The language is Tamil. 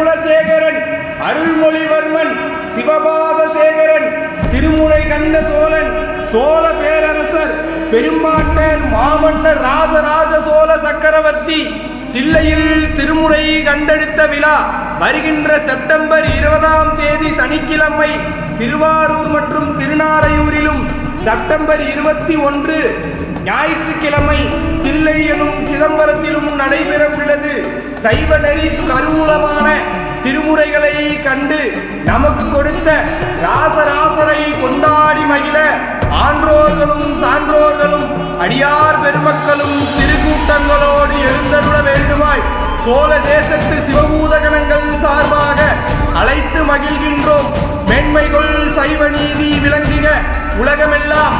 குலசேகரன் அருள்மொழிவர்மன் சிவபாத சேகரன் திருமுறை கண்ட சோழன் சோழ பேரரசர் பெரும்பாட்டர் மாமன்னர் ராஜராஜ சோழ சக்கரவர்த்தி தில்லையில் திருமுறை கண்டெடுத்த விழா வருகின்ற செப்டம்பர் இருபதாம் தேதி சனிக்கிழமை திருவாரூர் மற்றும் திருநாரையூரிலும் செப்டம்பர் இருபத்தி ஒன்று ஞாயிற்றுக்கிழமை தில்லை எனும் சிதம்பரத்திலும் நடைபெறும் சைவ நெறி கருவூலமான திருமுறைகளை கண்டு நமக்கு கொடுத்த ராசராசரை கொண்டாடி மகிழ ஆன்றோர்களும் சான்றோர்களும் அடியார் பெருமக்களும் திருக்கூட்டங்களோடு எழுந்தருள வேண்டுமாய் சோழ தேசத்து சிவபூதகணங்கள் சார்பாக அழைத்து மகிழ்கின்றோம். மேன்மைகள் சைவ நீதி விளங்குக. உலகமெல்லாம்